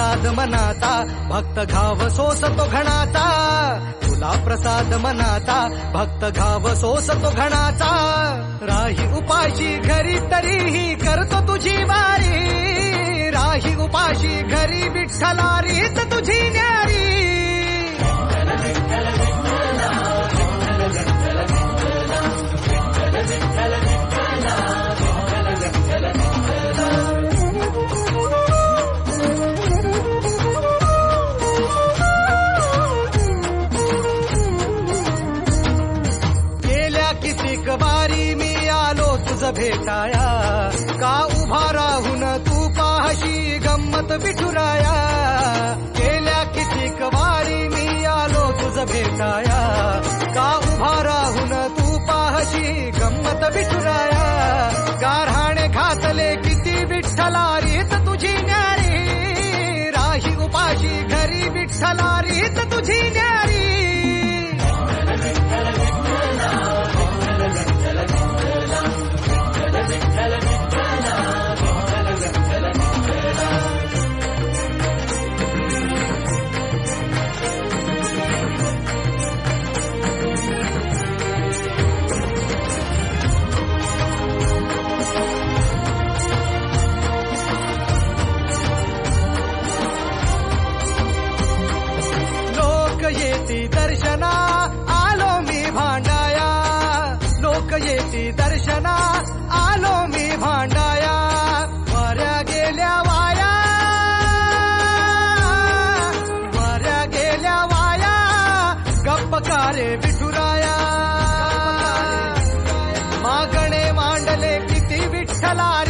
प्रसाद मनाचा भक्त घाव सोसतो घणाचा. तुला प्रसाद मनाचा भक्त घाव सोसतो घणाचा. राही उपाशी घरी तरीही करतो तुझी वारी. राही उपाशी घरी विठ्ठलारीत तुझी न्या भेटाया. का उभा राहून तू पाहशी गंमत विठुराया. गेल्या कितीक वारी मी आलो तुझ भेटाया. का उभा राहून तू पाहशी गंमत विठुराया. गारहाणे घातले किती विठ्ठलारीत तुझी न्यारी. राही उपाशी घरी विठ्ठलारीत दर्शना आलो मी भांडाया. लोक येती दर्शना आलो मी भांडाया. वऱ्या गेल्या वाया. वऱ्या गेल्या वाया. गप्पकारे विठुराया मागणे मांडले किती विठ्ठलारे.